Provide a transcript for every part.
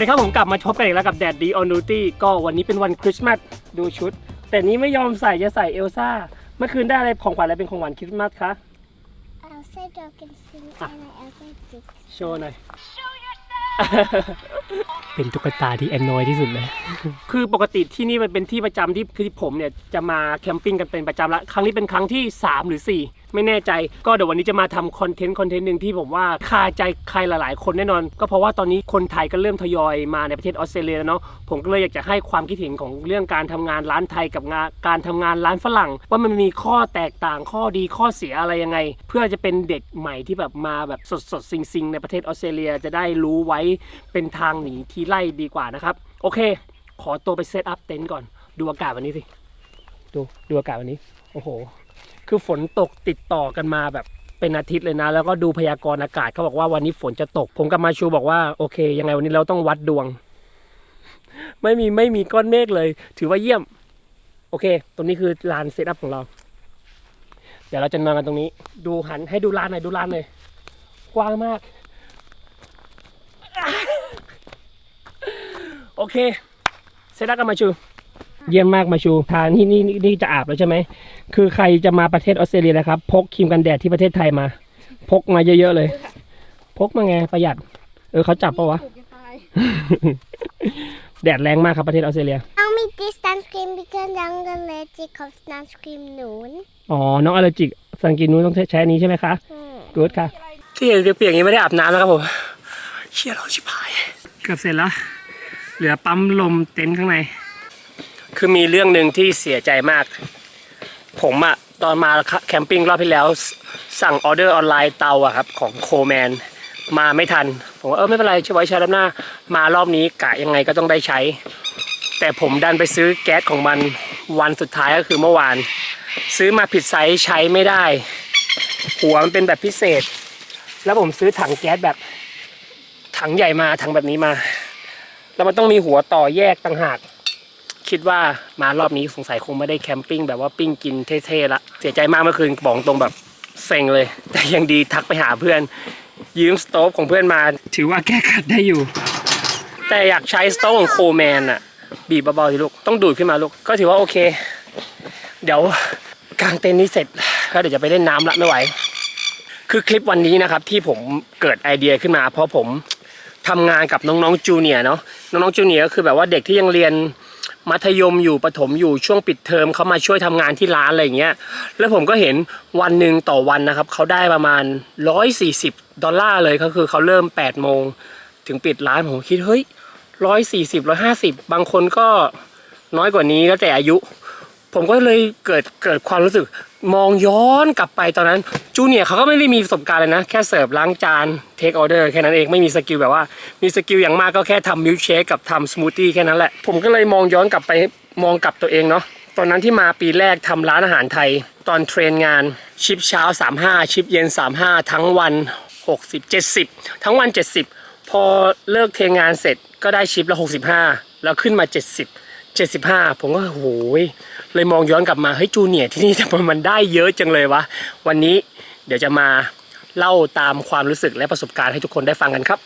สวัสดีครับผมกลับมาพบกันอีกแล้วกับแดดดีออนูตี้ก็วันนี้เป็นวันคริสต์มาสดูชุด แต่นี้ไม่ยอมใส่จะใส่เอลซ่าเมื่อคืนได้อะไรของขวัญอะไรเป็นของขวัญคริสต์มาสคะ Elsa Dawkinson Ah. and Elsa Dix. โชว์หน่อยเป็นตุ๊กตาที่แอนนอยที่สุดเลย คือปกติที่นี่มันเป็นที่ประจำที่คือผมเนี่ยจะมาแคมปิ้งกันเป็นประจำละ ครั้งนี้เป็นครั้งที่ 3 หรือ 4 ไม่แน่ใจ ก็เดี๋ยววันนี้จะมาทำคอนเทนต์คอนเทนต์หนึ่งที่ผมว่าคาใจใครหลาย ๆ คนแน่นอน ก็เพราะว่าตอนนี้คนไทยก็เริ่มทยอยมาในประเทศออสเตรเลียแล้วเนาะผมก็เลยอยากจะให้ความคิดเห็นของเรื่องการทำงานร้านไทยกับงานการทำงานร้านฝรั่ง ว่ามันมีข้อแตกต่างข้อดีข้อเสียอะไรยังไง เพื่อจะเป็นเด็กใหม่ที่แบบมาแบบสดๆซิงๆในประเทศออสเตรเลียจะได้รู้ไว้เป็นทางหนีที่ไล่ดีกว่านะครับโอเค ขอตัวไปเซตอัพเต็นท์ก่อน ดูอากาศวันนี้สิ ดู ดูอากาศวันนี้ โอ้โห คือฝนตกติดต่อกันมาแบบเป็นอาทิตย์เลยนะ แล้วก็ดูพยากรณ์อากาศเขาบอกว่าวันนี้ฝนจะตก ผมกับมาชูบอกว่าโอเค ยังไงวันนี้เราต้องวัดดวง ไม่มีไม่มีก้อนเมฆเลย ถือว่าเยี่ยม โอเค ตรงนี้คือลานเซตอัพของเรา เดี๋ยวเราจะนอนกันตรงนี้ ดูหันให้ดูลานหน่อยดูลานหน่อยกว้างมาก โอเค เซตอัพกันมาชู เยี่ยมมากมาชูทางนี่นี่นี่นี่จะอาบแล้วใช่ไหม คือใครจะมาประเทศออสเตรเลียนะครับ พกครีมกันแดดที่ประเทศไทยมา พกมาเยอะๆเลย พกมาไงประหยัด เออเขาจับปะวะ แดดแรงมากครับประเทศออสเตรเลีย Now me this sunscreen because I'm allergic of sunscreen noon. อ๋อ น้องอลเลจิกสังกินนู้นต้องใช้อันนี้ใช่ไหมคะ Hmm. กูดค่ะ ที่เห็นเปียกๆอย่างนี้ไม่ได้อาบน้ำนะครับผม เชี่ยเราชิบหาย เกือบเสร็จแล้ว เหลือปั๊มลมเต็นท์ข้างใน คือมีเรื่องหนึ่งที่เสียใจมาก ผมอะตอนมาแคมปิ้งรอบที่แล้ว สั่งออเดอร์ออนไลน์เตาอะครับของโคแมนมาไม่ทัน ผมว่าเออไม่เป็นไรช่วยไว้ใช้รอบหน้า มารอบนี้กะยังไงก็ต้องได้ใช้ แต่ผมดันไปซื้อแก๊สของมันวันสุดท้ายก็คือเมื่อวาน ซื้อมาผิดไซส์ใช้ไม่ได้ หัวมันเป็นแบบพิเศษ แล้วผมซื้อถังแก๊สแบบ ถังใหญ่มาถังแบบนี้มา แล้วมันต้องมีหัวต่อแยกต่างหาก คิดว่ามารอบนี้สงสัยคงไม่ได้แคมปิ้งแบบว่าปิ้งกินเท่ๆละเสียใจมากเมื่อคืนบอกตรงแบบเซ็งเลย แต่ยังดีทักไปหาเพื่อน ยืมสโต๊ฟของเพื่อนมา ถือว่าแก้ขัดได้อยู่ แต่อยากใช้สโต๊ฟของโคแมนอะบีบเบาๆสิลูกต้องดูดขึ้นมาลูกก็ถือว่าโอเค เดี๋ยวกางเต็นท์นี้เสร็จแล้วเดี๋ยวจะไปเล่นน้ำละไม่ไหว คือคลิปวันนี้นะครับที่ผมเกิดไอเดียขึ้นมา เพราะผมทำงานกับน้องๆจูเนียร์เนาะน้องๆจูเนียร์ก็คือแบบว่าเด็กที่ยังเรียน มัธยมอยู่ประถมอยู่ช่วงปิดเทอมเขามาช่วยทำงานที่ร้านอะไรอย่างเงี้ยแล้วผมก็เห็นวันหนึ่งต่อวันนะครับเขาได้ประมาณ 140 ดอลลาร์เลยก็คือเขาเริ่ม8โมงถึงปิดร้านผมคิดเฮ้ย140 150บางคนก็น้อยกว่านี้แล้วแต่อายุ ผมก็เลยเกิดเกิดความรู้สึก มองย้อนกลับไปตอนนั้นจูเนียเขาก็ไม่ได้มีประสบการณ์เลยนะ แค่เสิร์ฟล้างจานเทคออเดอร์แค่นั้นเองไม่มีสกิลแบบว่ามีสกิลอย่างมากก็แค่ทำมิลเชคกับทำสมูทตี้แค่นั้นแหละ ผมก็เลยมองย้อนกลับไปมองกลับตัวเองเนาะตอนนั้นที่มาปีแรกทำร้านอาหารไทย ตอนเทรนงานชิปเช้า 35 ชิปเย็น 35 ทั้งวัน 60 70 ทั้งวัน 70 พอเลิกเทรนงานเสร็จก็ได้ชิปละ 65 แล้วขึ้นมา 70 75 ผมก็โหย เลยมองย้อนกลับมาเฮ้ยจูเนียร์ที่นี่ทำไมมันได้เยอะจังเลยวะวันนี้เดี๋ยวจะมาเล่าตามความรู้สึกและประสบการณ์ให้ทุกคนได้ฟังกันครับ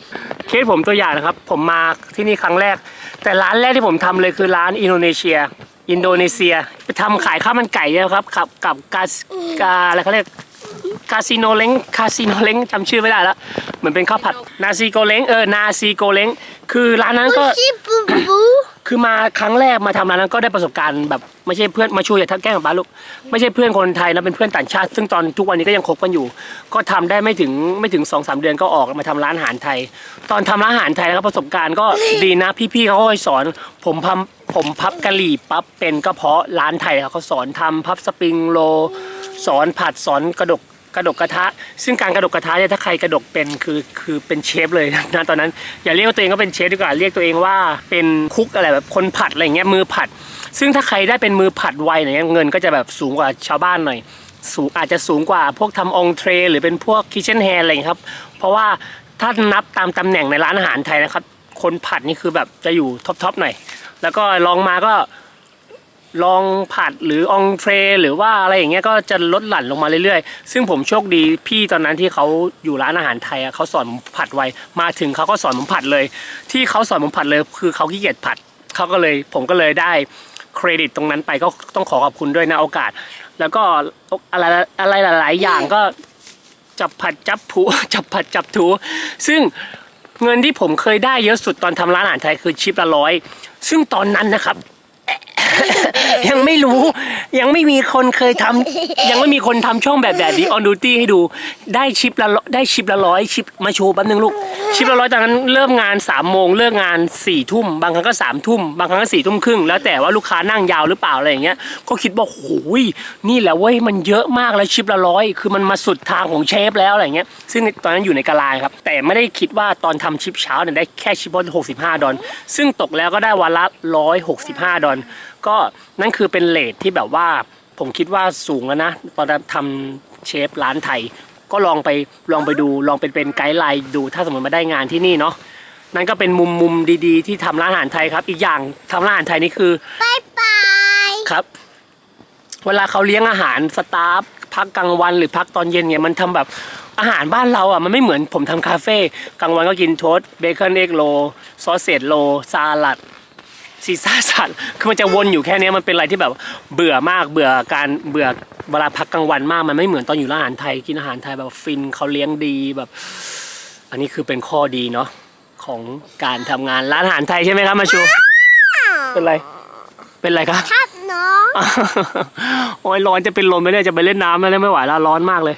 เคสผมตัวอย่างนะครับ ผมมาที่นี่ครั้งแรก แต่ร้านแรกที่ผมทำเลยคือร้านอินโดนีเซีย อินโดนีเซียไปทำขายข้าวมันไก่เนี่ยครับกับกับกาสกาอะไรเขาเรียก คาสิโนเล้งคาสิโนเล้งจำชื่อไม่ได้แล้วเหมือนเป็นข้าวผัดนาซีโกเล้งเออนาซีโกเล้งคือร้านนั้นก็ Bushy boo boo. คือมาครั้งแรกมาทำร้านนั้นก็ได้ประสบการณ์แบบไม่ใช่เพื่อนมาช่วยอย่าทักแกล้งกับป้าลูกไม่ใช่เพื่อนคนไทยนะเป็นเพื่อนต่างชาติ ซึ่งตอนทุกวันนี้ก็ยังคบกันอยู่ ก็ทำได้ไม่ถึงไม่ถึงสองสามเดือนก็ออกมาทำร้านอาหารไทย ตอนทำร้านอาหารไทยนะครับประสบการณ์ก็ดีนะพี่ๆเขาก็สอน ผมพับผมพับกะหรี่ปั๊บเป็นก็เพราะร้านไทยเขาสอนทำพับสปริงโรลสอนผัดสอนกระดก กระดกกระทะ ซึ่งการกระดกกระทะเนี่ยถ้าใครกระดกเป็นคือคือเป็นเชฟเลยนะตอนนั้น อย่าเรียกว่าตัวเองก็เป็นเชฟดีกว่าเรียกตัวเองว่าเป็นคุกอะไรแบบคนผัดอะไรเงี้ยมือผัด ซึ่งถ้าใครได้เป็นมือผัดไวหน่อยเงินก็จะแบบสูงกว่าชาวบ้านหน่อย สูงอาจจะสูงกว่าพวกทำองเทรหรือเป็นพวกคิเชนแฮนอะไรครับ เพราะว่าถ้านับตามตำแหน่งในร้านอาหารไทยนะครับ คนผัดนี่คือแบบจะอยู่ท็อปๆหน่อย แล้วก็ลองมาก็ ลองผัดหรือองเทรหรือว่าอะไรอย่างเงี้ยก็จะลดหลั่นลงมาเรื่อยๆ ซึ่งผมโชคดีพี่ตอนนั้นที่เขาอยู่ร้านอาหารไทยอะเขาสอนผมผัดไวมาถึงเขาก็สอนผมผัดเลย ที่เขาสอนผมผัดเลย คือเขาขี้เกียจผัดเขาก็เลยผมก็เลยได้เครดิตตรงนั้นไปก็ต้องขอขอบคุณด้วยนะโอกาส แล้วก็อะไรอะไรหลาย ๆ อย่างก็จับผัดจับผูจับผัดจับถู ซึ่งเงินที่ผมเคยได้เยอะสุดตอนทำร้านอาหารไทยคือชิปละร้อย ซึ่งตอนนั้นนะครับ ยังไม่รู้ ยังไม่มีคนเคยทำยังไม่มีคนทำช่องแบบแบบนี้ออนดูตี้ให้ดู ได้ชิปละร้อยได้ชิปละร้อยชิปมาโชว์แป๊บนึงลูก ชิปละร้อยตอนนั้นเริ่มงาน3ามโมงเลิกงาน4ี่ทุ่มบางครั้งก็3ามทุ่มบางครั้งก็สี่ทุ่มครึ่งแล้วแต่ว่าลูกค้านั่งยาวหรือเปล่าอะไรอย่างเงี้ยก็คิดว่าโอ้ยนี่แหละเว้ยมันเยอะมากแล้วชิปละร้อยคือมันมาสุดทางของเชฟแล้วอะไรเงี้ยซึ่งตอนนั้นอยู่ในกะลาครับแต่ไม่ได้คิดว่าตอนทำชิปเช้าเนี่ยได้แค่ชิปละหกสิบห้าดอลซึ่งตกแล้วก็ได้วันละร้อยหกสิบห้าดอลก็นั่นคือเป็นเลทที่แบบว่าผมคิดว่าสูงแล้วนะตอนทำเชฟร้านไทย ก็ลองไปลองไปดูลองเป็นเป็นไกด์ไลน์ดูถ้าสมมติมาได้งานที่นี่เนาะนั่นก็เป็นมุมมุมดีๆ ที่ทำร้านอาหารไทยครับ อีกอย่างทำร้านอาหารไทยนี่คือบายบายครับ เวลาเขาเลี้ยงอาหารสตาฟพักกลางวันหรือพักตอนเย็นเนี่ยมันทำแบบอาหารบ้านเราอะมันไม่เหมือนผมทำคาเฟ่กลางวันก็กินโทสต์เบคอนเอ็กโลซอสเซจโลซาลัด ซีซ่าสัตว์คือมันจะวนอยู่แค่เนี้ยมันเป็นอะไรที่แบบเบื่อมากเบื่อการเบื่อเวลาพักกลางวันมากมันไม่เหมือนตอนอยู่ร้านอาหารไทยกินอาหารไทยแบบฟินเขาเลี้ยงดีแบบ อันนี้คือเป็นข้อดีเนาะของการทำงานร้านอาหารไทยใช่ไหมครับมาชูเป็นไร เป็นไรครับทับน้องโอ้ยร้อนจะเป็นลมไปเนี่ยจะไปเล่นน้ำแล้วเนี่ยไม่ไหวแล้วร้อนมากเลย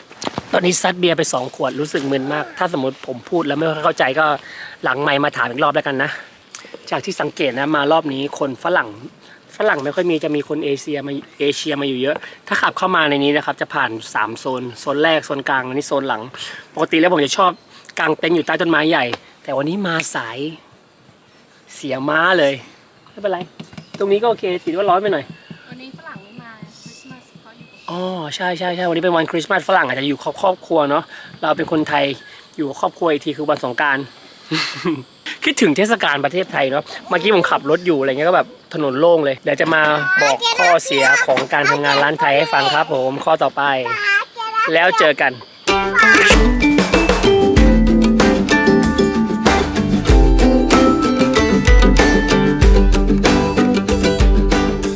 ตอนนี้ซัดเบียร์ไปสองขวดรู้สึกมึนมาก ถ้าสมมติผมพูดแล้วไม่ค่อยเข้าใจก็หลังไมค์มาถามอีกรอบแล้วกันนะ จากที่สังเกตนะมารอบนี้คนฝรั่งฝรั่งไม่ค่อยมีจะมีคนเอเชียมาเอเชียมาอยู่เยอะ ถ้าขับเข้ามาในนี้นะครับ จะผ่านสามโซน โซนแรก โซนกลางอันนี้โซนหลัง ปกติแล้วผมจะชอบกางเต็นท์อยู่ใต้ต้นไม้ใหญ่ แต่วันนี้มาสายเสียม้าเลย ไม่เป็นไร ตรงนี้ก็โอเคถือว่าร้อนไปหน่อย วันนี้ฝรั่งไม่มาคริสต์มาสเขาอยู่กับอ๋อใช่ใช่ใช่วันนี้เป็นวันคริสต์มาสฝรั่งอาจจะอยู่ครอบครอบครัวเนาะเราเป็นคนไทยอยู่กับครอบครัวอีกทีคือวันสงกราร คิดถึงเทศกาลประเทศไทยเนาะเมื่อกี้ผมขับรถอยู่อะไรเงี้ยก็แบบถนนโล่งเลยเดี๋ยวจะมาบอกข้อเสียของการทำงานร้านไทยให้ฟังครับผมข้อต่อไป แล้วเจอกัน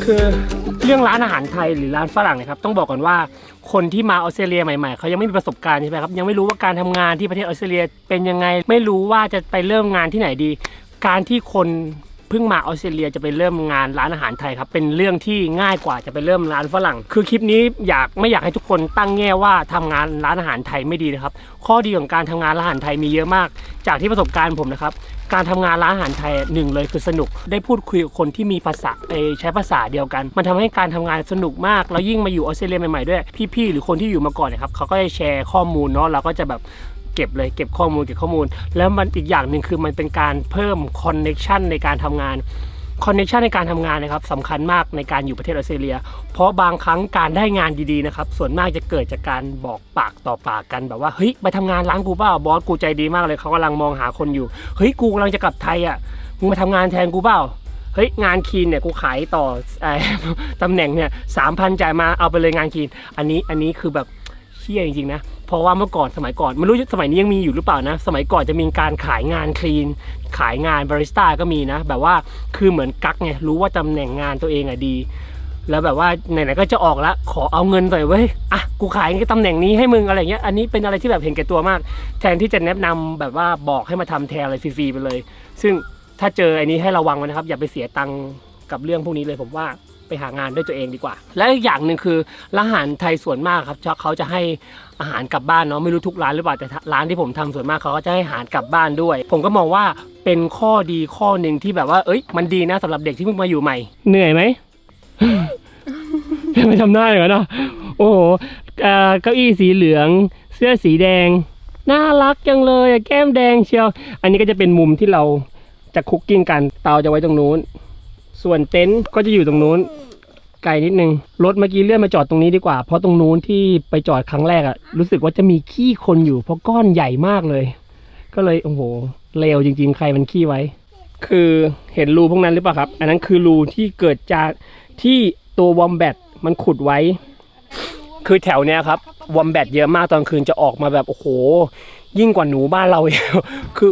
คือเรื่องร้านอาหารไทยหรือร้านฝรั่งเนะครับต้องบอกก่อนว่า คนที่มาออสเตรเลียใหม่ๆเขายังไม่มีประสบการณ์ใช่ไหมครับยังไม่รู้ว่าการทำงานที่ประเทศออสเตรเลียเป็นยังไงไม่รู้ว่าจะไปเริ่มงานที่ไหนดี การที่คนเพิ่งมาออสเตรเลียจะไปเริ่มงานร้านอาหารไทยครับเป็นเรื่องที่ง่ายกว่าจะไปเริ่มร้านฝรั่ง คือคลิปนี้อยากไม่อยากให้ทุกคนตั้งแง่ว่าทำงานร้านอาหารไทยไม่ดีนะครับ ข้อดีของการทำงานร้านอาหารไทยมีเยอะมาก จากที่ประสบการณ์ผมนะครับ การทำงานร้านอาหารไทยหนึ่งเลยคือสนุกได้พูดคุยกับคนที่มีภาษาใช้ภาษาเดียวกัน มันทำให้การทำงานสนุกมากแล้วยิ่งมาอยู่ออสเตรเลียใหม่ๆด้วย พี่ๆหรือคนที่อยู่มาก่อนเนะครับเขาก็จะแชร์ข้อมูลเนาะเราก็จะแบบเก็บเลยเก็บข้อมูลเก็บข้อมูล แล้วมันอีกอย่างหนึ่งคือมันเป็นการเพิ่มคอนเน็ชันในการทำงาน คอนเนคชันในการทำงานนะครับสำคัญมากในการอยู่ประเทศออสเตรเลีย เพราะบางครั้งการได้งานดีๆนะครับส่วนมากจะเกิดจากการบอกปากต่อปากกันแบบว่าเฮ้ยไปทำงานร้านกูเปล่าบอสกูใจดีมากเลยเขากำลังมองหาคนอยู่เฮ้ยกูกำลังจะกลับไทยอะมึงมาทำงานแทนกูเปล่าเฮ้ยงานคีนเนี่ยกูขายต่อเอ่อตำแหน่งเนี่ยสามพันจ่ายมาเอาไปเลยงานคีนอันนี้อันนี้คือแบบเชี่ยจริงๆนะเพราะว่าเมื่อก่อนสมัยก่อนไม่รู้สมัยนี้ยังมีอยู่หรือเปล่านะ สมัยก่อนจะมีการขายงานคลีน ขายงานบาริสต้าก็มีนะ แบบว่าคือเหมือนกักไงรู้ว่าตำแหน่งงานตัวเองอะดี แล้วแบบว่าไหนๆก็จะออกละขอเอาเงินหน่อยเว้ยอะกูขายตำแหน่งนี้ให้มึงอะไรเงี้ยอันนี้เป็นอะไรที่แบบเห็นแก่ตัวมาก แทนที่จะแนะนำแบบว่าบอกให้มาทำแทนอะไรฟรีๆไปเลย ซึ่งถ้าเจออันนี้ให้ระวังไว้นะครับ อย่าไปเสียตังค์กับเรื่องพวกนี้เลยผมว่า ไปหางานด้วยตัวเองดีกว่า และอีกอย่างหนึ่งคือร้านอาหารไทยส่วนมากครับเขาจะให้อาหารกลับบ้านเนาะไม่รู้ทุกร้านหรือเปล่าแต่ร้านที่ผมทำส่วนมากเขาก็จะให้อาหารกลับบ้านด้วย ผมก็มองว่าเป็นข้อดีข้อหนึ่งที่แบบว่า เอ้ย มันดีนะสำหรับเด็กที่เพิ่งมาอยู่ใหม่ เหนื่อยไหมไม่ทำหน้าอย่างนั้นเนาะโอ้โหเอ่อเก้าอี้สีเหลือง เสื้อสีแดง น่ารักจังเลยอะแก้มแดงเชียว อันนี้ก็จะเป็นมุมที่เราจะคุกกิ้งกันเตาจะไว้ตรงนู้น ส่วนเต็นท์ก็จะอยู่ตรงนู้น ไกลนิดนึง รถเมื่อกี้เลื่อนมาจอดตรงนี้ดีกว่า เพราะตรงนู้นที่ไปจอดครั้งแรกอะรู้สึกว่าจะมีขี้คนอยู่ เพราะก้อนใหญ่มากเลย ก็เลยโอ้โหเลวจริง ๆ ใครมันขี้ไว้ คือเห็นรูพวกนั้นหรือเปล่าครับ อันนั้นคือรูที่เกิดจากที่ตัววอมแบตมันขุดไว้ คือแถวเนี้ยครับวอมแบตเยอะมากตอนคืนจะออกมาแบบโอ้โห ยิ่งกว่าหนูบ้านเราอีกคือ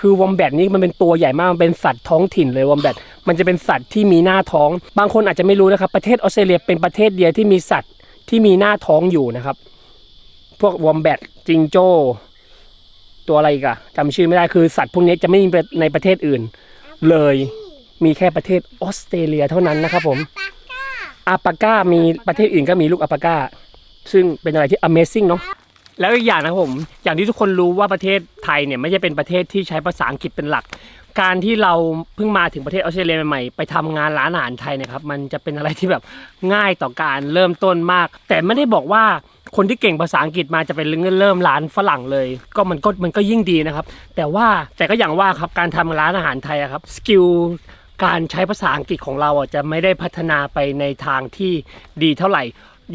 คือวอมแบตนี่มันเป็นตัวใหญ่มากมันเป็นสัตว์ท้องถิ่นเลยวอมแบต มันจะเป็นสัตว์ที่มีหน้าท้อง บางคนอาจจะไม่รู้นะครับประเทศออสเตรเลียเป็นประเทศเดียวที่มีสัตว์ที่มีหน้าท้องอยู่นะครับ พวกวอมแบตจิงโจ้ ตัวอะไรกะจำชื่อไม่ได้คือสัตว์พวกนี้จะไม่มีในประเทศอื่น เลยมีแค่ประเทศออสเตรเลียเท่านั้นนะครับผมอาปาก้ามีประเทศอื่นก็มีลูกอาปาก้า ซึ่งเป็นอะไรที่ Amazing เนาะแล้วอีกอย่างนะผม อย่างที่ทุกคนรู้ว่าประเทศไทยเนี่ยไม่ใช่เป็นประเทศที่ใช้ภาษาอังกฤษเป็นหลัก การที่เราเพิ่งมาถึงประเทศออสเตรเลียใหม่ๆไปทำงานร้านอาหารไทยนะครับ มันจะเป็นอะไรที่แบบง่ายต่อการเริ่มต้นมาก แต่ไม่ได้บอกว่าคนที่เก่งภาษาอังกฤษมาจะเป็นเรื่องเริ่มร้านฝรั่งเลย ก็มันก็มันก็ยิ่งดีนะครับ แต่ว่าแต่ก็อย่างว่าครับการทำร้านอาหารไทยอะครับสกิลการใช้ภาษาอังกฤษของเราอะจะไม่ได้พัฒนาไปในทางที่ดีเท่าไหร่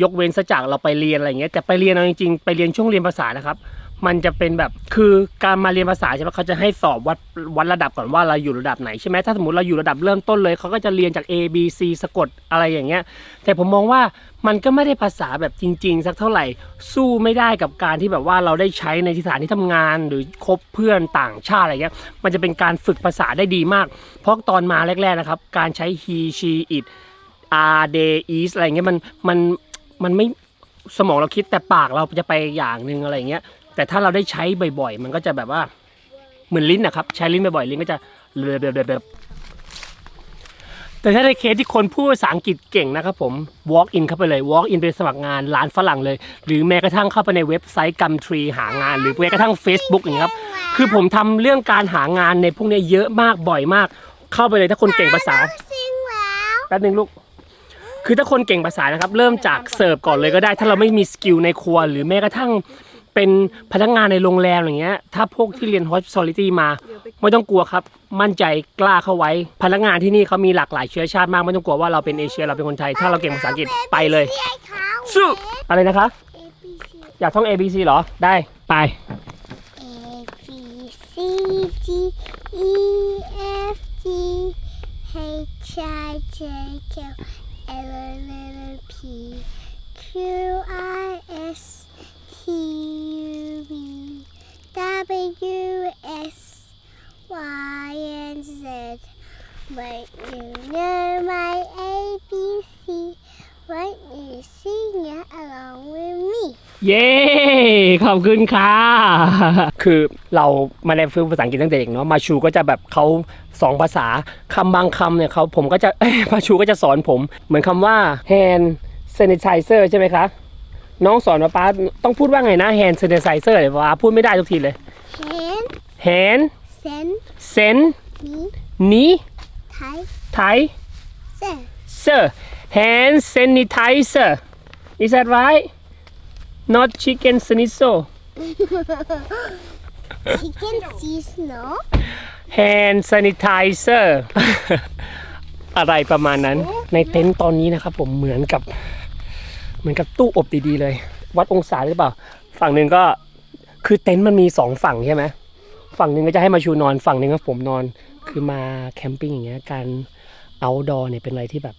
ยกเว้นซะจากเราไปเรียนอะไรเงี้ยแต่ไปเรียนเอาจริงๆไปเรียนช่วงเรียนภาษานะครับ มันจะเป็นแบบคือการมาเรียนภาษาใช่ไหมเขาจะให้สอบวัดวัดระดับก่อนว่าเราอยู่ระดับไหนใช่ไหมถ้าสมมติเราอยู่ระดับเริ่มต้นเลยเขาก็จะเรียนจาก A B C สะกดอะไรอย่างเงี้ย แต่ผมมองว่ามันก็ไม่ได้ภาษาแบบจริง ๆ สักเท่าไหร่สู้ไม่ได้กับการที่แบบว่าเราได้ใช้ในสถานที่ทำงานหรือคบเพื่อนต่างชาติอะไรเงี้ยมันจะเป็นการฝึกภาษาได้ดีมาก เพราะตอนมาแรกๆนะครับการใช้ he she it are they is อะไรเงี้ยมันมันมันไม่สมองเราคิดแต่ปากเราจะไปอย่างหนึ่งอะไรเงี้ย แต่ถ้าเราได้ใช้บ่อยๆ มันก็จะแบบว่าเหมือนลิ้นนะครับ ใช้ลิ้นบ่อยๆ ลิ้นก็จะเรือแบบแต่ถ้าในเคสที่คนพูดภาษาอังกฤษเก่งนะครับผม walk in เข้าไปเลย walk in ไปสมัครงานร้านฝรั่งเลย หรือแม้กระทั่งเข้าไปในเว็บไซต์กัมทรีหางาน หรือแม้กระทั่ง Facebook อย่างเงี้ครับ คือผมทำเรื่องการหางานในพวกนี้เยอะมากบ่อยมาก เข้าไปเลยถ้าคนเก่งภาษาแล้วแป๊บนึงลูก คือถ้าคนเก่งภาษานะครับ เริ่มจากเสิร์ฟก่อนเลยก็ได้ ถ้าเราไม่มีสกิลในครัว หรือแม้กระทั่ง เป็นพนักงานในโรงแรมอย่างเงี้ย ถ้าพวกที่เรียน hospitality มา ไม่ต้องกลัวครับ มั่นใจกล้าเข้าไว้ พนักงานที่นี่เขามีหลากหลายเชื้อชาติมาก ไม่ต้องกลัวว่าเราเป็นเอเชียเราเป็นคนไทย ถ้าเราเก่งภาษาอังกฤษไปเลยเสียเขาสู้อะไรนะคะ A B C อยากท่อง A B C เหรอ ได้ ไป A B C D E F G H I J K L M N P Q R S T U V W X Y and Z But you know my ABC Won't you sing it along with me? เย้ ขอบคุณค่ะ คือเรามาเรียนฝึกภาษาอังกฤษตั้งแต่เด็กเนาะ มาชูก็จะแบบเขาสองภาษา คำบางคำเนี่ยเขาผมก็จะมาชูก็จะสอนผม เหมือนคำว่า hand sanitizer ใช่ไหมคะ น้องสอนว่าป้าต้องพูดว่าไงนะ hand sanitizer เดี๋ยวป้าพูดไม่ได้ทุกทีเลย Hand, hand send, sen me, นี้ tie, ไทย send. sir hand sanitizer is that right not chicken schnitzel Chicken sees no. hand sanitizer อะไรประมาณนั้นในเต็นท์ตอนนี้นะครับผมเหมือนกับ เหมือนกับตู้อบดีๆเลย วัดองศาหรือเปล่า ฝั่งหนึ่งก็คือเต็นท์มันมีสองฝั่งใช่ไหมฝั่งหนึ่งก็จะให้มาชูนอน ฝั่งหนึ่งก็ผมนอน คือมาแคมปิ้งอย่างเงี้ยการเอาดอเนี่ยเป็นอะไรที่แบบ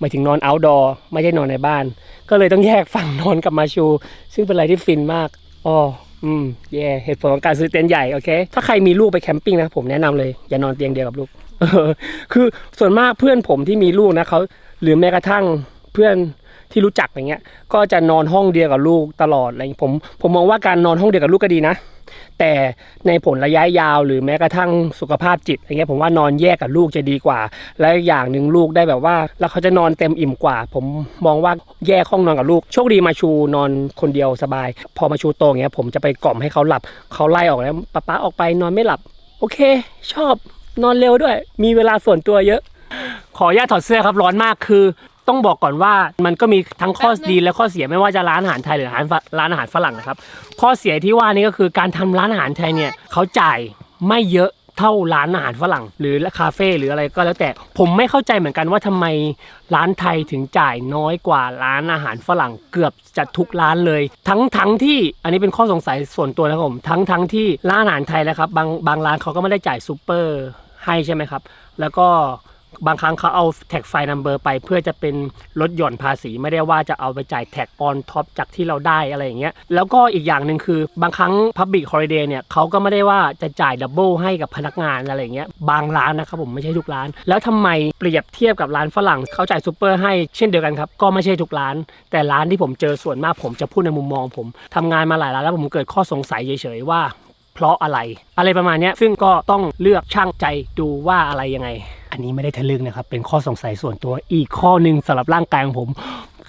หมายถึงนอนเอาดอไม่ใช่นอนในบ้าน ก็เลยต้องแยกฝั่งนอนกับมาชู ซึ่งเป็นอะไรที่ฟินมากอ๋ออืมแย่เหตุผลของการซื้อเต็นท์ใหญ่โอเคถ้าใครมีลูกไปแคมปิ้งนะผมแนะนำเลย อย่านอนเตียงเดียวกับลูกคือส่วนมากเพื่อนผมที่มีลูกนะเขาหรือแม้กระทั่งเพื่อน ที่รู้จักอย่างเงี้ย ก็จะนอนห้องเดียวกับลูกตลอดอะไรอย่างนี้ผมผมมองว่าการนอนห้องเดียวกับลูกก็ดีนะ แต่ในผลระยะยาวหรือแม้กระทั่งสุขภาพจิตอย่างเงี้ยผมว่านอนแยกกับลูกจะดีกว่า และอย่างหนึ่งลูกได้แบบว่า แล้วเขาจะนอนเต็มอิ่มกว่า ผมมองว่าแยกห้องนอนกับลูก โชคดีมาชูนอนคนเดียวสบาย พอมาชูโตเงี้ยผมจะไปกล่อมให้เขาหลับเขาไล่ออกแล้วป๊าป๊าออกไปนอนไม่หลับ โอเค ชอบนอนเร็วด้วย มีเวลาส่วนตัวเยอะ ขออนุญาตถอดเสื้อครับร้อนมากคือ ต้องบอกก่อนว่ามันก็มีทั้งข้อดีและข้อเสียไม่ว่าจะร้านอาหารไทยหรือร้านฝร้านอาหารฝรั่งนะครับ ข้อเสียที่ว่านี่ก็คือการทำร้านอาหารไทยเนี่ยเขาจ่ายไม่เยอะเท่าร้านอาหารฝรั่ง หรือคาเฟ่หรืออะไรก็แล้วแต่ผมไม่เข้าใจเหมือนกันว่าทำไมร้านไทยถึงจ่ายน้อยกว่าร้านอาหารฝรั่งเกือบจะทุกร้านเลย ทั้งทั้งที่อันนี้เป็นข้อสงสัยส่วนตัวนะครับผมทั้งทั้งที่ร้านอาหารไทยนะครับบางบางร้านเขาก็ไม่ได้จ่ายซูเปอร์ให้ใช่ไหมครับ แล้วก็ บางครั้งเขาเอาแท็กไฟนัมเบอร์ไป เพื่อจะเป็นลดหย่อนภาษีไม่ได้ว่าจะเอาไปจ่ายแท็กออนท็อปจากที่เราได้อะไรอย่างเงี้ยแล้วก็อีกอย่างหนึ่งคือบางครั้ง Public Holiday เนี่ยเขาก็ไม่ได้ว่าจะจ่ายดับเบิลให้กับพนักงานอะไรอย่างเงี้ยบางร้านนะครับผมไม่ใช่ทุกร้าน แล้วทำไมเปรียบเทียบกับร้านฝรั่งเขาจ่ายซูเปอร์ให้เช่นเดียวกันครับก็ไม่ใช่ทุกร้าน แต่ร้านที่ผมเจอส่วนมากผมจะพูดในมุมมอง ผมทำงานมาหลายร้านแล้วผมเกิดข้อสงสัยเฉยๆว่า เพราะอะไร อะไรประมาณเนี้ยซึ่งก็ต้องเลือกช่างใจดูว่าอะไรยังไง อันนี้ไม่ได้ทะลึ่งนะครับ เป็นข้อสงสัยส่วนตัวอีกข้อหนึ่งสำหรับร่างกายของผม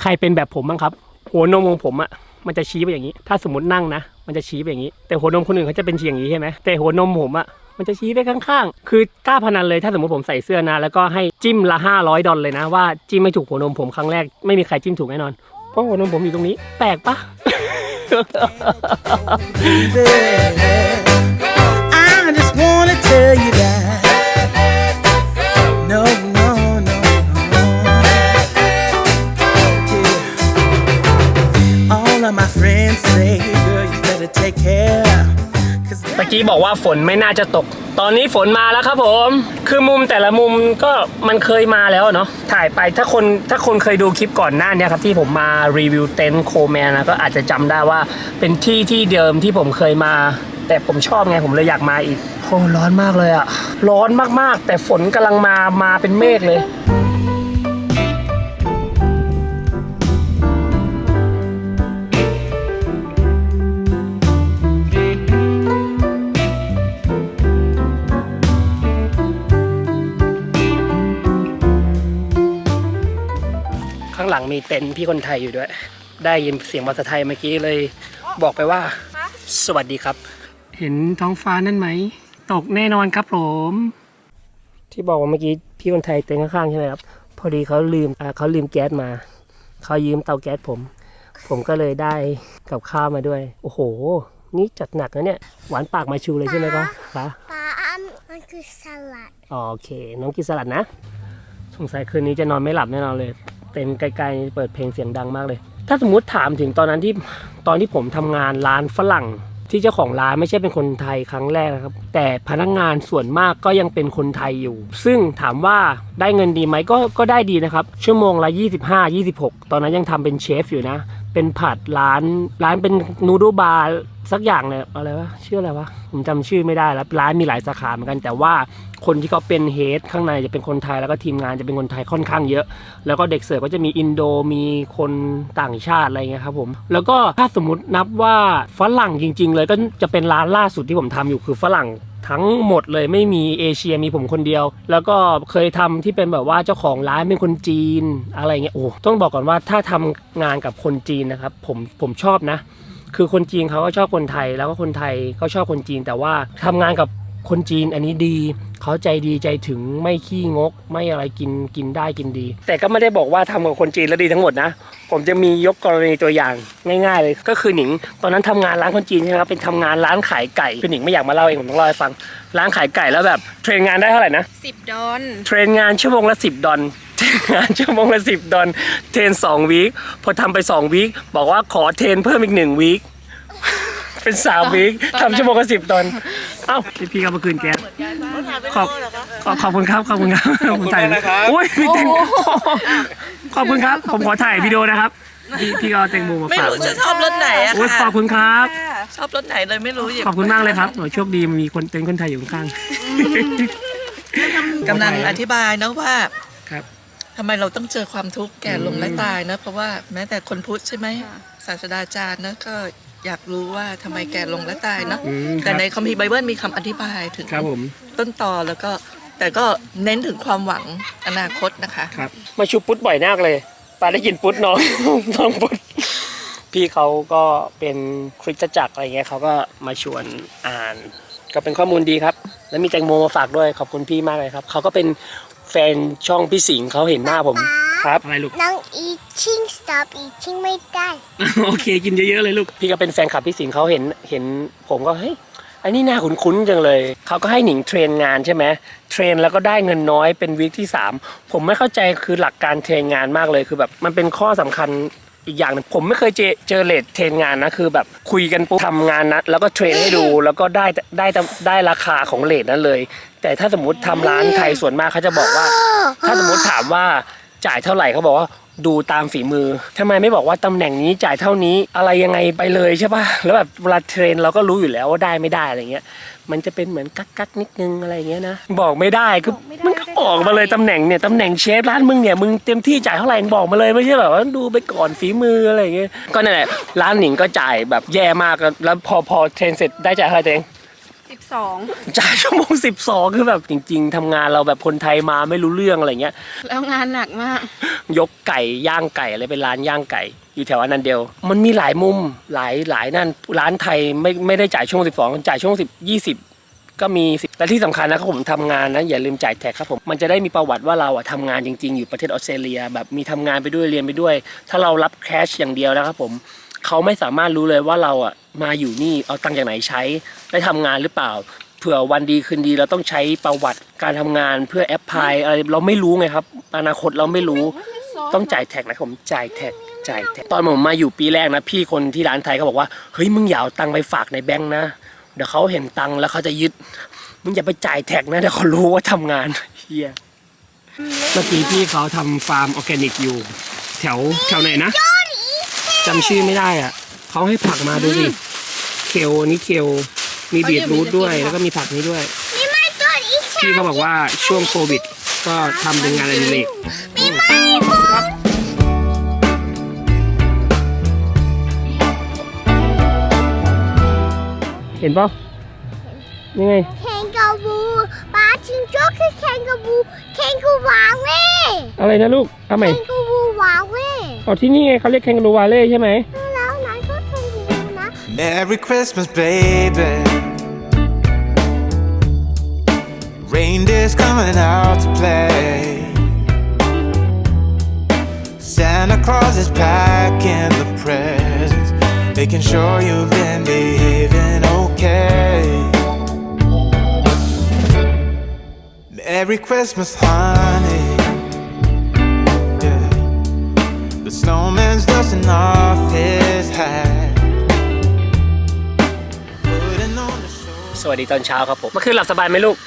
ใครเป็นแบบผมบ้างครับ หัวนมของผมอะมันจะชี้ไปอย่างนี้ ถ้าสมมตินั่งนะ มันจะชี้ไปอย่างนี้ แต่หัวนมคนอื่นเขาจะเป็นชี้อย่างนี้ใช่ไหมแต่หัวนมผมอะมันจะชี้ไปข้างๆ คือกล้าพนันเลยถ้าสมมติผมใส่เสื้อนะ แล้วก็ให้จิ้มละ 500 ดอลเลยนะ ว่าจิ้มไม่ถูกหัวนมผมครั้งแรกไม่มีใครจิ้มถูกแน่นอน เพราะหัวนมผมอยู่ตรงนี้ แปลกปะ I just wanna tell you that. มื่อกี้บอกว่าฝนไม่น่าจะตก ตอนนี้ฝนมาแล้วครับผม คือมุมแต่ละมุมก็มันเคยมาแล้วเนาะ ถ่ายไปถ้าคนถ้าคนเคยดูคลิปก่อนหน้านี้ครับที่ผมมารีวิวเต็นท์โคแมนนะก็อาจจะจำได้ว่าเป็นที่ที่เดิมที่ผมเคยมา แต่ผมชอบไงผมเลยอยากมาอีกโอ้ร้อนมากเลยอะร้อนมากๆ แต่ฝนกำลังมามาเป็นเมฆเลย มีเต็นท์พี่คนไทยอยู่ด้วย ได้ยินเสียงภาษาไทยเมื่อกี้เลยบอกไปว่า สวัสดีครับ เห็นท้องฟ้านั่นไหม ตกแน่นอนครับผม ที่บอกว่าเมื่อกี้พี่คนไทยเต็นท์ข้างๆใช่ไหมครับ พอดีเขาลืมอ่าเขาลืมแก๊สมาเขายืมเตาแก๊สผม ผมก็เลยได้กับข้าวมาด้วย โอ้โห นี่จัดหนักนะเนี่ยหวานปากมาชูเลยใช่ไหมครับคะป้ามันคือสลัดอ๋อโอเค น้องกินสลัดนะ สงสัยคืนนี้จะนอนไม่หลับแน่นอนเลย เต็นไกลๆเปิดเพลงเสียงดังมากเลย ถ้าสมมติถามถึงตอนนั้นที่ตอนที่ผมทำงานร้านฝรั่ง ที่เจ้าของร้านไม่ใช่เป็นคนไทยครั้งแรกนะครับ แต่พนักงานส่วนมากก็ยังเป็นคนไทยอยู่ ซึ่งถามว่าได้เงินดีไหมก็ก็ได้ดีนะครับ ชั่วโมงละ 25 26 ตอนนั้นยังทำเป็นเชฟอยู่นะเป็นผัดร้านร้านเป็นนูโดบาร์สักอย่างเลยอะไรวะชื่ออะไรวะผมจำชื่อไม่ได้แล้วร้านมีหลายสาขาเหมือนกัน แต่ว่าคนที่เขาเป็นเฮดข้างในจะเป็นคนไทยแล้วก็ทีมงานจะเป็นคนไทยค่อนข้างเยอะ แล้วก็เด็กเสิร์ฟก็จะมีอินโดมีคนต่างชาติอะไรเงี้ยครับผมแล้วก็ถ้าสมมตินับว่าฝรั่งจริง ๆ เลยก็จะเป็นร้านล่าสุดที่ผมทำอยู่คือฝรั่ง ทั้งหมดเลยไม่มีเอเชียมีผมคนเดียว แล้วก็เคยทำที่เป็นแบบว่าเจ้าของร้านเป็นคนจีนอะไรเงี้ยโอ้ต้องบอกก่อนว่าถ้าทำงานกับคนจีนนะครับผมผมชอบนะ คือคนจีนเขาก็ชอบคนไทยแล้วก็คนไทยก็ชอบคนจีน แต่ว่าทำงานกับ คนจีนอันนี้ดี เขาใจดีใจถึงไม่ขี้งก ไม่อะไรกินกินได้กินดี แต่ก็ไม่ได้บอกว่าทำกับคนจีนแล้วดีทั้งหมดนะ ผมจะมียกกรณีตัวอย่างง่ายๆเลย ก็คือหนิง ตอนนั้นทำงานร้านคนจีนใช่ไหมครับเป็นทำงานร้านขายไก่คือหนิงไม่อยากมาเล่าเองผมต้องเล่าให้ฟังร้านขายไก่แล้วแบบเทรนงานได้เท่าไหร่นะสิบดอนเทรนงานชั่วโมงละสิบดอลเทรนงานชั่วโมงละสิบดอลเทรนสองวีคพอทำไปสองวีคบอกว่าขอเทรนเพิ่มอีกหนึ่งวีค เป็นสามวีคทำชั่วโมงละสิบดอลเอ้าพี่พี่ก็มาคืนแก๊สขอบขอบขอบคุณครับขอบคุณครับขอบคุณถ่ายโอ้ยมีแตงโมขอบคุณครับ ผมขอถ่ายวิดีโอนะครับ พี่พี่ก็เอาแตงโมมาไม่ฝากรู้จะชอบรถไหนอะโอ้ยขค่ะอบคุณครับ ชอบรถไหนเลยไม่รู้อยู่ขอบคุณมากเลยครับโอ้ยโชคดีมีคนเต็นท์คนไทยอยู่ข้างกำลังอธิบายนะว่าครับ ทำไมเราต้องเจอความทุกข์แก่ลงและตายนะ เพราะว่าแม้แต่คนพุทธใช่ไหมศาสดาจารย์นะก็ อยากรู้ว่าทำไมแก่ลงและตายเนาะอืมครับแต่ในคัมภีร์ไบเบิลมีคำอธิบายถึงครับผมต้นตอแล้วก็แต่ก็เน้นถึงความหวังอนาคตนะคะ ครับมาชูปุ๊ดบ่อยมากเลยปาได้กินปุ๊ดน้อง น้องปุ๊ดพี่เขาก็เป็นคริสตจักรอะไรเงี้ยเขาก็มาชวนอ่าน ก็เป็นข้อมูลดีครับ แล้วมีแตงโมมาฝากด้วยขอบคุณพี่มากเลยครับเขาก็เป็นแฟนช่องพี่สิงห์เขาเห็นหน้าผม ครับอะไรลูก น้อง eating stop eating ไม่ได้ โอเคกินเยอะๆเลยลูก พี่ก็เป็นแฟนคลับพี่สิงห์เขาเห็นเห็นผมก็เฮ้ยอันนี้น่าคุ้นๆจังเลย เขาก็ให้หนิงเทรนงานใช่ไหมเทรนแล้วก็ได้เงินน้อยเป็นวีคที่ 3 ผมไม่เข้าใจคือหลักการเทรนงานมากเลยคือแบบมันเป็นข้อสำคัญอีกอย่างหนึงผมไม่เคยเจอเจอเลทเทรนงานนะคือแบบคุยกันปุ๊บทำงานนัดแล้วก็เทรนให้ดูแล้วก็ได้ได้ได้ราคาของเลทนั้นเลย แต่ถ้าสมมติทำร้านไทยส่วนมากเขาจะบอกว่า ถ้าสมมติถามว่า จ่ายเท่าไหร่เขาบอกว่าดูตามฝีมือทำไมไม่บอกว่าตำแหน่งนี้จ่ายเท่านี้อะไรยังไงไปเลยใช่ป่ะ แล้วแบบเวลาเทรนเราก็รู้อยู่แล้วว่าได้ไม่ได้อะไรเงี้ย มันจะเป็นเหมือนกักกักๆนิดนึงอะไรเงี้ยนะ บอกไม่ได้คือมันก็บอกมาเลยตำแหน่งเนี่ยตำแหน่งเชฟร้านมึงเนี่ยมึงเต็มที่จ่ายเท่าไหร่บอกมาเลยไม่ใช่แบบว่าดูไปก่อนฝีมืออะไรเงี้ย ก็นั่นแหละร้านหนิงก็จ่ายแบบแย่มากแล้วแล้วพอพอเทรนเสร็จได้จ่ายเท่าไหร่ตัวเอง สิบสองจ่ายชั่วโมงสิบสองคือแบบจริง ๆทำงานเราแบบคนไทยมาไม่รู้เรื่องอะไรเงี้ย แล้วงานหนักมาก ยกไก่ย่างไก่อะไรเป็นร้านย่างไก่ อยู่แถวอนันเดียวมันมีหลายมุมหลายหลายนั่นร้านไทยไม่ไม่ได้จ่ายช่วงสิบสองจ่ายช่วงสิบยี่สิบก็มีสิและที่สำคัญนะครับผมทำงานนะอย่าลืมจ่ายแท็กครับผมมันจะได้มีประวัติว่าเราอะทำงานจริง ๆ อยู่ประเทศออสเตรเลีย แบบมีทำงานไปด้วยเรียนไปด้วย ถ้าเรารับแคชอย่างเดียวนะครับผม เขาไม่สามารถรู้เลยว่าเราอะมาอยู่นี่เอาตังค์จากไหนใช้ได้ทำงานหรือเปล่า เผื่อวันดีคืนดีเราต้องใช้ประวัติการทำงานเพื่อแอปพลายอะไรเราไม่รู้ไงครับ อนาคตเราไม่รู้ต้องจ่ายแท็กนะผมจ่ายแท็กจ่ายแท็กตอนผมมาอยู่ปีแรกนะ พี่คนที่ร้านไทยเขาบอกว่าเฮ้ยมึงอย่าเอาตังค์ไปฝากในแบงค์นะเดี๋ยวเขาเห็นตังค์แล้วเขาจะยึดมึงอย่าไปจ่ายแท็กนะเดี๋ยวเขารู้ว่าทำงานเฮียเมื่อกี้พี่เขาทำฟาร์มออร์แกนิกอยู่ แถวแถวไหนนะ จำชื่อไม่ได้อะเขาให้ผักมาดูดิเคลอันนี้เคลมีบีทรูทด้วย แล้วก็มีผักนี้ด้วยนี่ไม่ตัวอีกพี่เขาบอกว่าช่วงโควิด ก็ทำเป็นงานอดิเรกเห็นปะยังไงแคนการูปลาชิงโจ้คือแคนการูแคนกูวาเล่อะไรนะลูกเอาใหแคม่นกูรูวาเล่ อ๋อที่นี่ไงเขาเรียกแคนการูวาเล่ใช่ไหม แล้วนายก็แคนกูรูนะ Merry Christmas, baby. Reindeer's coming out to play. Santa Claus is packing the presents, making sure you've been behaving okay. Merry Christmas, honey. The snowman's dusting off his hat. Putting on the show. สวัสดีตอนเช้าครับผมเมื่อคืนหลับสบายไหมลูก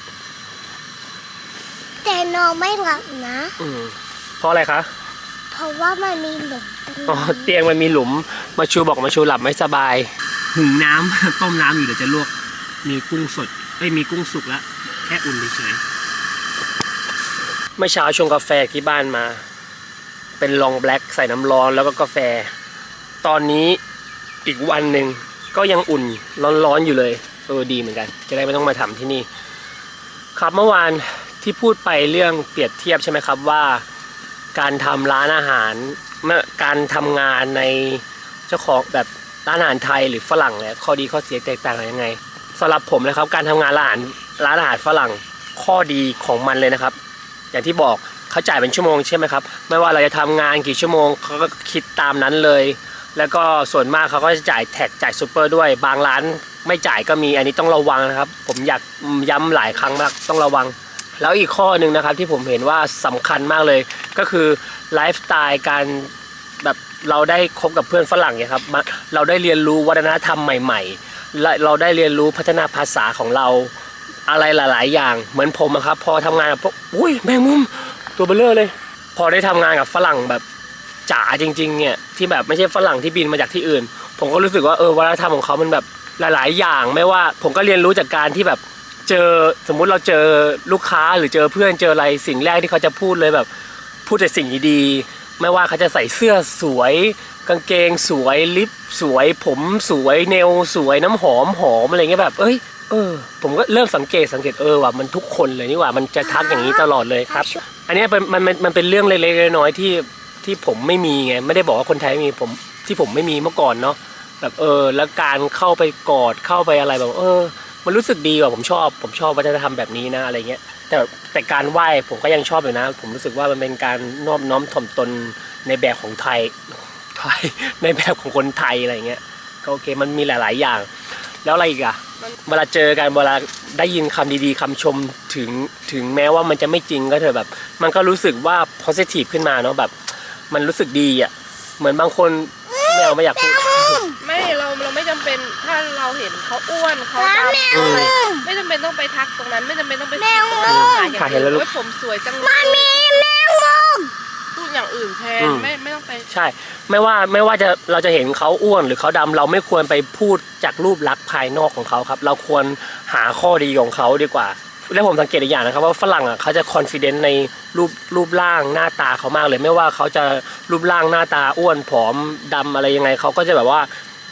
แต่นอนไม่หลับนะ อืมเพราะอะไรคะ เพราะว่ามันมีหลุมตรงอ๋อนี้เตียงมันมีหลุม มาชูบอกมาชูหลับไม่สบาย หุงน้ำ ต้มน้ำอยู่เดี๋ยวจะลวก มีกุ้งสดเอ้ยมีกุ้งสุกแล้วแค่อุ่นเฉยๆเมื่อเช้าชงกาแฟที่บ้านมา เป็นลองแบล็กใส่น้ำร้อนแล้วก็กาแฟ ตอนนี้อีกวันหนึ่งก็ยังอุ่นร้อนๆอยู่เลยเออดีเหมือนกัน จะได้ไม่ต้องมาทำที่นี่ ครับเมื่อวานที่พูดไปเรื่องเปรียบเทียบใช่ไหมครับว่าการทำร้านอาหารเมื่อการทำงานในเจ้าของแบบร้านอาหารไทยหรือฝรั่งเนี่ยข้อดีข้อเสียแตกต่างกันยังไงสำหรับผมนะครับ การทำงานร้านอาหารร้านอาหารฝรั่งข้อดีของมันเลยนะครับ อย่างที่บอก เขาจ่ายเป็นชั่วโมงใช่ไหมครับ ไม่ว่าเราจะทำงานกี่ชั่วโมงเขาก็คิดตามนั้นเลย แล้วก็ส่วนมากเขาก็จะจ่ายแท็กจ่ายซูเปอร์ด้วย บางร้านไม่จ่ายก็มี อันนี้ต้องระวังนะครับ ผมอยากย้ำหลายครั้งมากต้องระวัง แล้วอีกข้อหนึ่งนะครับที่ผมเห็นว่าสำคัญมากเลย ก็คือไลฟ์สไตล์การแบบเราได้คบกับเพื่อนฝรั่งเนี่ยครับ เราได้เรียนรู้วัฒนธรรมใหม่ๆ เราได้เรียนรู้พัฒนาภาษาของเราอะไรหลาย ๆ อย่าง เหมือนผมอะครับ พอทำงานกับพวกอุ้ยแมงมุม ตัวเบลเลอร์เลย พอได้ทำงานกับฝรั่งแบบจ๋าจริง ๆ เนี่ยที่แบบไม่ใช่ฝรั่งที่บินมาจากที่อื่น ผมก็รู้สึกว่าเออวัฒนธรรมของเขามันแบบหลาย ๆ อย่างไม่ว่าผมก็เรียนรู้จากการที่แบบเจอสมมุติเราเจอลูกค้าหรือเจอเพื่อนเจออะไรสิ่งแรกที่เขาจะพูดเลยแบบ พูดแต่สิ่งดีๆไม่ว่าเขาจะใส่เสื้อสวย กางเกงสวยลิปสวย ผมสวยเนลสวยน้ำหอมหอมอะไรเงี้ยแบบ เอ้ยเออผมก็เริ่มสังเกตสังเกตเออว่ามันทุกคนเลยนี่ว่ามันจะทักอย่างนี้ตลอดเลยครับ อันนี้มันมันมันเป็นเรื่องเล็กๆน้อยๆที่ที่ผมไม่มีไงไม่ได้บอกว่าคนไทยไม่มีผมที่ผมไม่มีเมื่อก่อนเนาะแบบเออ แล้วการเข้าไปกอดเข้าไปอะไรแบบเออ มันรู้สึกดีว่ะผมชอบ ผมชอบวัฒนธรรมแบบนี้นะอะไรเงี้ยแต่แต่การไหว้ผมก็ยังชอบอยู่นะ ผมรู้สึกว่ามันเป็นการนอบน้อมถ่อมตนในแบบของไทยไทยในแบบของคนไทยอะไรเงี้ยก็โอเคมันมีหลาย ๆ อย่าง แล้วอะไรอีกอะ เวลาเจอกันเวลาได้ยินคำดีๆคำชมถึงถึงแม้ว่ามันจะไม่จริงก็เถอะแบบ มันก็รู้สึกว่า positive ขึ้นมาเนาะแบบ มันรู้สึกดีอะเหมือนบางคนไม่เอาไม่อยากพูด ไม่เราเราไม่จำเป็นถ้าเราเห็นเขาอ้วนเขาดำอะไรไม่จำเป็นต้องไปทักตรงนั้น ไม่จำเป็นต้องไปซีตรงนั้นค่ะอย่างค่ะเห็นแล้วลูก โอ้ยผมสวยจังเลยมามี อื่นแทนอืม ไม่ไม่ต้องไป ใช่ ไม่ว่าไม่ว่าจะเราจะเห็นเขาอ้วนหรือเขาดำเราไม่ควรไปพูดจากรูปลักษณ์ภายนอกของเขาครับ เราควรหาข้อดีของเขาดีกว่า แล้วผมสังเกตอีกอย่างนะครับ ว่าฝรั่งอะเขาจะคอนฟ ident ในรูปรูปร่างหน้าตาเขามากเลย ไม่ว่าเขาจะรูปร่างหน้าตาอ้วนผอมดำอะไรยังไงเขาก็จะแบบว่า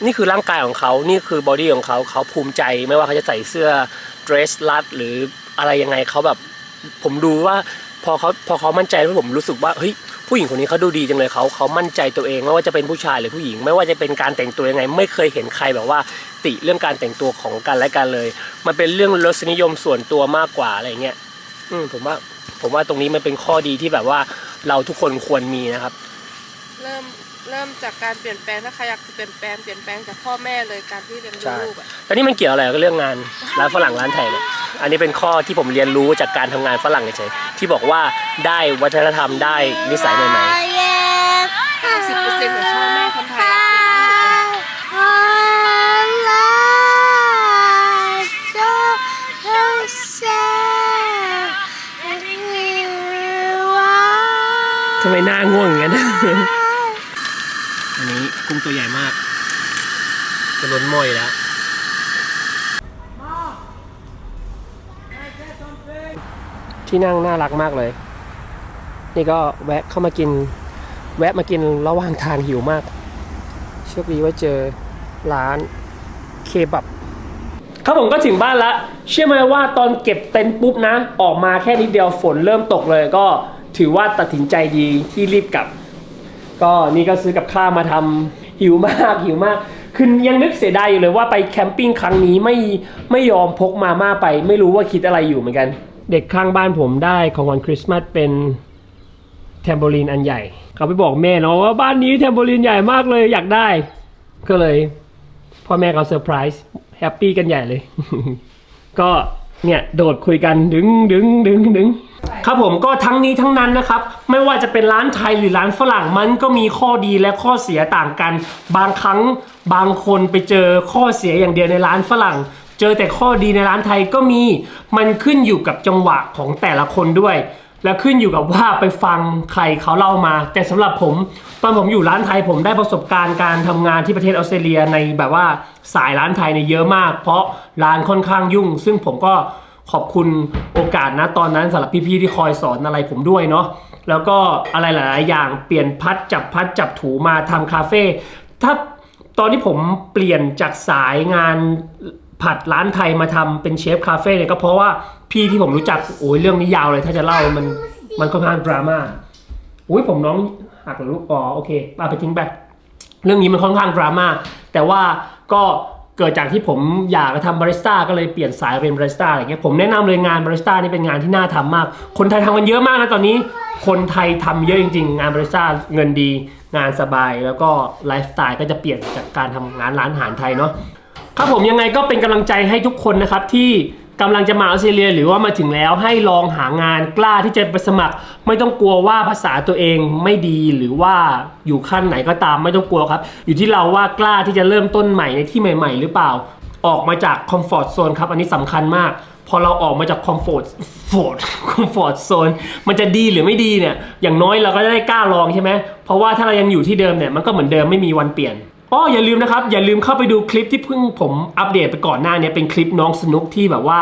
นี่คือร่างกายของเขา นี่คือบอดี้ของเขา เขาภูมิใจ ไม่ว่าเขาจะใส่เสื้อเดรสรัดหรืออะไรยังไงเขาแบบ ผมดูว่าพอเขาพอเขามั่นใจแล้วผมรู้สึกว่าเฮ้ย ผู้หญิงคนนี้เขาดูดีจังเลยเขาเขามั่นใจตัวเองไม่ว่าจะเป็นผู้ชายหรือผู้หญิง ไม่ว่าจะเป็นการแต่งตัวยังไง ไม่เคยเห็นใครแบบว่าติเรื่องการแต่งตัวของกันและกันเลย มันเป็นเรื่องรสนิยมส่วนตัวมากกว่าอะไรเงี้ยอืมผมว่าผมว่าตรงนี้มันเป็นข้อดีที่แบบว่าเราทุกคนควรมีนะครับ เริ่ม เริ่มจากการเปลี่ยนแปลงถ้าใครอยากเปลี่ยนแปลงเปลี่ยนแปลงจากพ่อแม่เลยการที่เลี้ยงใช่ลูกอะแล้วนี่มันเกี่ยวอะไรกับเรื่องงานร้านฝรั่งร้านไทยเนี่ยอันนี้เป็นข้อที่ผมเรียนรู้จากการทำงานฝรั่งเฉยๆที่บอกว่าได้วัฒนธรรมได้นิสัยใหม่สิบเปอร์เซ็นต์ของพ่อแม่คนไทยรักลูกๆทำไมหน้าง่วงอย่างนั้นอันนี้ กุ้งตัวใหญ่มาก จะล้นมอยแล้วที่นั่งน่ารักมากเลย นี่ก็แวะเข้ามากิน แวะมากินระหว่างทางหิวมาก โชคดีว่าเจอร้านเคบับ ครับผมก็ถึงบ้านละ เชื่อไหมว่าตอนเก็บเต็นท์ปุ๊บนะ ออกมาแค่นิดเดียวฝนเริ่มตกเลยก็ถือว่าตัดสินใจดีที่รีบกลับ ก็นี่ก็ซื้อกับข้าวมาทำหิวมากหิวมากคือยังนึกเสียดายอยู่เลยว่าไปแคมปิ้งครั้งนี้ไม่ไม่ยอมพกมาม่าไป ไม่รู้ว่าคิดอะไรอยู่เหมือนกัน เด็กข้างบ้านผมได้ของวันคริสต์มาสเป็นแทมโบลีนอันใหญ่ เขาไปบอกแม่เนาะว่าบ้านนี้แทมโบลีนใหญ่มากเลยอยากได้ ก็เลยพ่อแม่เขาเซอร์ไพรส์แฮปปี้กันใหญ่เลย ก็เนี่ยโดดคุยกันดึงดึงดึงดึง ครับผมก็ทั้งนี้ทั้งนั้นนะครับ ไม่ว่าจะเป็นร้านไทยหรือร้านฝรั่งมันก็มีข้อดีและข้อเสียต่างกัน บางครั้งบางคนไปเจอข้อเสียอย่างเดียวในร้านฝรั่ง เจอแต่ข้อดีในร้านไทยก็มีมันขึ้นอยู่กับจังหวะของแต่ละคนด้วย และขึ้นอยู่กับว่าไปฟังใครเขาเล่ามา แต่สำหรับผมตอนผมอยู่ร้านไทยผมได้ประสบการณ์การทำงานที่ประเทศออสเตรเลียในแบบว่าสายร้านไทยเนี่ยเยอะมาก เพราะร้านค่อนข้างยุ่ง ซึ่งผมก็ ขอบคุณโอกาสนะตอนนั้นสำหรับพี่ๆที่คอยสอนอะไรผมด้วยเนาะแล้วก็อะไรหลายๆอย่างเปลี่ยนพัดจับพัดจับถูมาทำคาเฟ่ถ้าตอนที่ผมเปลี่ยนจากสายงานผัดร้านไทยมาทำเป็นเชฟคาเฟ่เนี่ยก็เพราะว่าพี่ที่ผมรู้จักโอ้ยเรื่องนี้ยาวเลยถ้าจะเล่ามันมันค่อนข้างดราม่าอุ้ยผมน้องหักหรือลูกอ๋อโอเคเอาไปทิ้งไปเรื่องนี้มันค่อนข้างดราม่าแต่ว่าก็ เกิดจากที่ผมอยากจะทำบาริสต้าก็เลยเปลี่ยนสายเป็นบาริสต้าอะไรเงี้ยผมแนะนำเลยงานบาริสต้านี่เป็นงานที่น่าทำมาก คนไทยทำกันเยอะมากนะตอนนี้ คนไทยทำเยอะจริง ๆ งานบาริสต้าเงินดี งานสบายแล้วก็ไลฟ์สไตล์ก็จะเปลี่ยนจากการทำงานร้านอาหารไทยเนาะครับผมยังไงก็เป็นกำลังใจให้ทุกคนนะครับที่ กำลังจะมาออสเตรเลียหรือว่ามาถึงแล้วให้ลองหางานกล้าที่จะไปสมัคร ไม่ต้องกลัวว่าภาษาตัวเองไม่ดีหรือว่าอยู่ขั้นไหนก็ตามไม่ต้องกลัวครับ อยู่ที่เราว่ากล้าที่จะเริ่มต้นใหม่ในที่ใหม่ ๆ หรือเปล่า ออกมาจากคอมฟอร์ z โซนครับ อันนี้สำคัญมาก พอเราออกมาจากคอมฟอร์ตฟอร์คอมฟอร์ตโซนมันจะดีหรือไม่ดีเนี่ยอย่างน้อยเราก็จะได้กล้าลองใช่ไหมเพราะว่าถ้าเรายังอยู่ที่เดิมเนี่ยมันก็เหมือนเดิมไม่มีวันเปลี่ยน อ๋ออย่าลืมนะครับ อย่าลืมเข้าไปดูคลิปที่เพิ่งผมอัปเดตไปก่อนหน้านี้เป็นคลิปน้องสนุกที่แบบว่า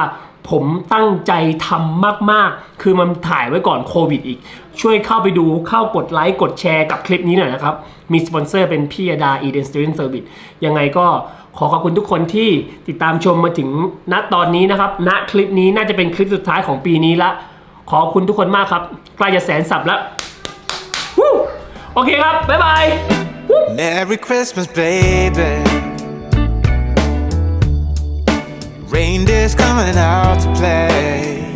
ผมตั้งใจทำมากๆ คือมันถ่ายไว้ก่อนโควิดอีก ช่วยเข้าไปดูเข้ากดไลค์กดแชร์กับคลิปนี้หน่อยนะครับ มีสปอนเซอร์เป็นพี่ยดา Eden Student Service ยังไงก็ขอขอบคุณทุกคนที่ติดตามชมมาถึงณตอนนี้นะครับณคลิปนี้น่าจะเป็นคลิปสุดท้ายของปีนี้ละขอบคุณทุกคนมากครับใกล้จะแสนสับแล้วโอเคครับบ๊ายบาย Merry Christmas, baby. Reindeer's coming out to play.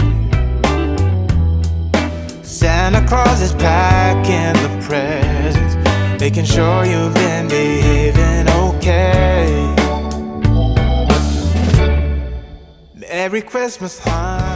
Santa Claus is packing the presents, making sure you've been behaving okay. Merry Christmas, honey.